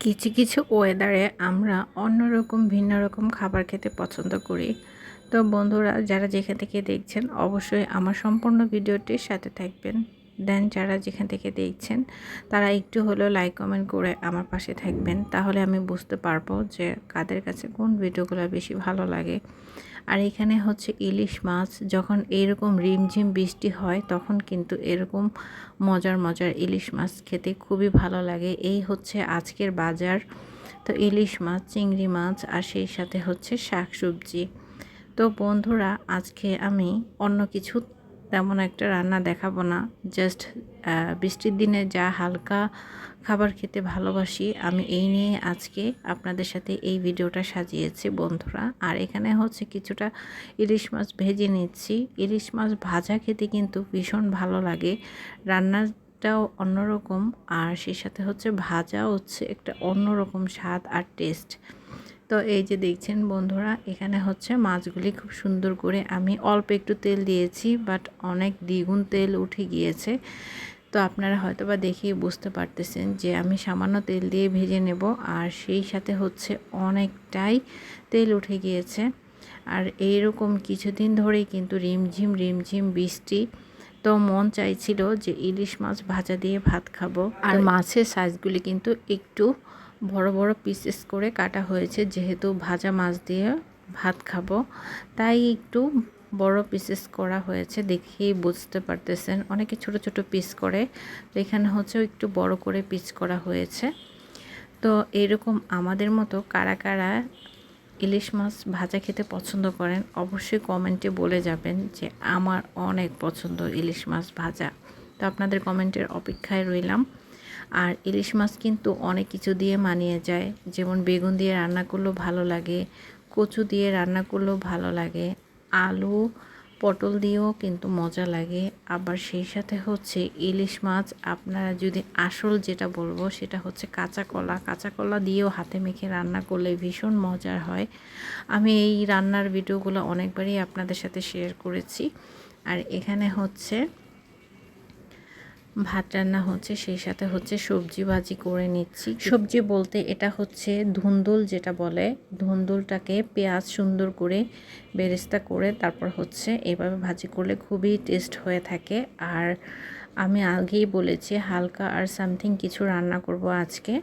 কিছু কিছু ওয়েদারে আমরা অন্যরকম ভিন্ন রকম খাবার খেতে পছন্দ করি। তো বন্ধুরা, যারা যেখান থেকে দেখছেন, অবশ্যই আমার সম্পূর্ণ ভিডিওটির সাথে থাকবেন। দেন যারা যেখান থেকে দেখছেন, তারা একটু হলেও লাইক কমেন্ট করে আমার পাশে থাকবেন। তাহলে আমি বুঝতে পারব যে কাদের কাছে কোন ভিডিওগুলো বেশি ভালো লাগে। আর এখানে হচ্ছে ইলিশ মাছ। যখন এরকম রিমঝিম বৃষ্টি হয়, তখন কিন্তু এরকম মজার মজার ইলিশ মাছ খেতে খুবই ভালো লাগে। এই হচ্ছে আজকের বাজার। তো ইলিশ মাছ, চিংড়ি মাছ আর সেই সাথে হচ্ছে শাক সবজি। তো বন্ধুরা, আজকে আমি অন্য কিছু তেমন একটা রান্না দেখাবো না। জাস্ট বৃষ্টির দিনে যা হালকা খাবার খেতে ভালোবাসি, আমি এই নিয়ে আজকে আপনাদের সাথে এই ভিডিওটা সাজিয়েছি বন্ধুরা। আর এখানে হচ্ছে কিছুটা ইলিশ মাছ ভেজে নিচ্ছি। ইলিশ মাছ ভাজা খেতে কিন্তু ভীষণ ভালো লাগে। রান্নাটাও অন্যরকম, আর সেই সাথে হচ্ছে ভাজা হচ্ছে একটা অন্যরকম স্বাদ আর টেস্ট তো এই যে দেখছেন বন্ধুরা এখানে হচ্ছে মাছগুলি খুব সুন্দর করে আমি অল্প একটু তেল দিয়েছি বাট অনেক দ্বিগুণ তেল উঠে গিয়েছে। তো আপনারা হয়তো বা দেখেই বুঝতে পারতেছেন যে আমি সামান্য তেল দিয়ে ভেজে নেব আর সেই সাথে হচ্ছে অনেকটাই তেল উঠে গিয়েছে। আর এইরকম কিছুদিন ধরেই কিন্তু রিমঝিম রিমঝিম বৃষ্টি তো মন চাইছিল যে ইলিশ মাছ ভাজা দিয়ে ভাত খাব। আর মাছের সাইজগুলি কিন্তু একটু বড় বড় পিসেস করে কাটা হয়েছে। যেহেতু ভাজা মাছ দিয়ে ভাত খাব, তাই একটু বড় পিসেস করা হয়েছে দেখেই বুঝতে পারতেছেন। অনেকে ছোট ছোট পিস করে, তো এখানে হচ্ছে একটু বড় করে পিস করা হয়েছে। তো এরকম আমাদের মতো কারা কারা ইলিশ মাছ ভাজা খেতে পছন্দ করেন, অবশ্যই কমেন্টে বলে যাবেন যে আমার অনেক পছন্দ ইলিশ মাছ ভাজা। তো আপনাদের কমেন্টের অপেক্ষায় রইলাম। আর ইলিশ মাছ কিন্তু অনেক কিছু দিয়ে মানিয়ে যায়। যেমন বেগুন দিয়ে রান্না করলেও ভালো লাগে, কচু দিয়ে রান্না করলেও ভালো লাগে, আলু, পটল দিয়েও কিন্তু মজা লাগে। আবার সেই সাথে হচ্ছে ইলিশ মাছ, আপনারা যদি আসল যেটা বলব সেটা হচ্ছে কাঁচা কলা। কাঁচা কলা দিয়েও হাতে মেখে রান্না করলে ভীষণ মজার হয়। আমি এই রান্নার ভিডিওগুলো অনেকবারই আপনাদের সাথে শেয়ার করেছি। আর এখানে হচ্ছে ভাত রান্না হচ্ছে, সেই সাথে হচ্ছে সবজি ভাজি করে নিচ্ছি। সবজি বলতে এটা হচ্ছে ধুন্দুল যেটা বলে। ধুন্দুলটাকে পেঁয়াজ সুন্দর করে বেরেস্তা করে তারপর হচ্ছে এভাবে ভাজি করলে খুবই টেস্ট হয়ে থাকে। আর আমি আগেই বলেছি হালকা আর সামথিং কিছু রান্না করব আজকে।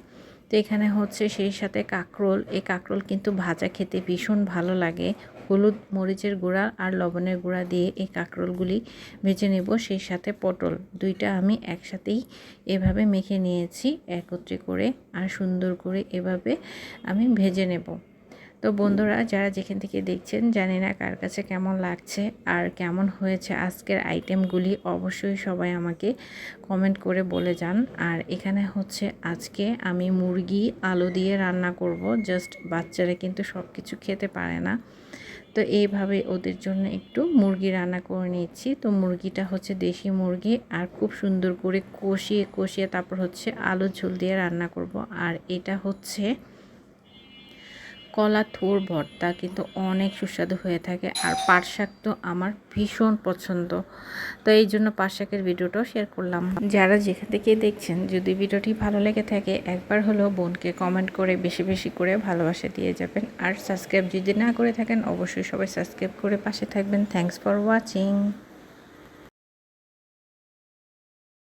তো এখানে হচ্ছে সেই সাথে কাঁকরোল, এই কাঁকরোল কিন্তু ভাজা খেতে ভীষণ ভালো লাগে। হলুদ মরিচের গুঁড়া আর লবণের গুঁড়া দিয়ে এই কাঁকরোলগুলি ভেজে নেব, সেই সাথে পটল। দুইটা আমি একসাথেই এভাবে মেখে নিয়েছি, একত্রে করে আর সুন্দর করে এভাবে আমি ভেজে নেব। তো বন্ধুরা, যারা যেখান থেকে দেখছেন, জানি না কার কাছে কেমন লাগছে আর কেমন হয়েছে আজকের আইটেমগুলি, অবশ্যই সবাই আমাকে কমেন্ট করে বলে যান। আর এখানে হচ্ছে আজকে আমি মুরগি, আলু দিয়ে রান্না করব, জাস্ট বাচ্চারা কিন্তু সব কিছু খেতে পারে না। তো এইভাবে ওদের জন্য একটু মুরগি রান্না করে নিচ্ছি। তো মুরগিটা হচ্ছে দেশি মুরগি আর খুব সুন্দর করে কষিয়ে কষিয়ে তারপর হচ্ছে আলু ঝোল দিয়ে রান্না করব। আর এটা হচ্ছে কলা, থোর, ভর্তা কিন্তু অনেক সুস্বাদু হয়ে থাকে। আর পাট শাক তো আমার ভীষণ পছন্দ। তো এই জন্য পাট শাকের ভিডিওটাও শেয়ার করলাম। যারা যেখান থেকে দেখছেন, যদি ভিডিওটি ভালো লেগে থাকে, একবার হলেও বোনকে কমেন্ট করে বেশি বেশি করে ভালোবাসা দিয়ে যাবেন। আর সাবস্ক্রাইব যদি না করে থাকেন, অবশ্যই সবাই সাবস্ক্রাইব করে পাশে থাকবেন। Thanks for watching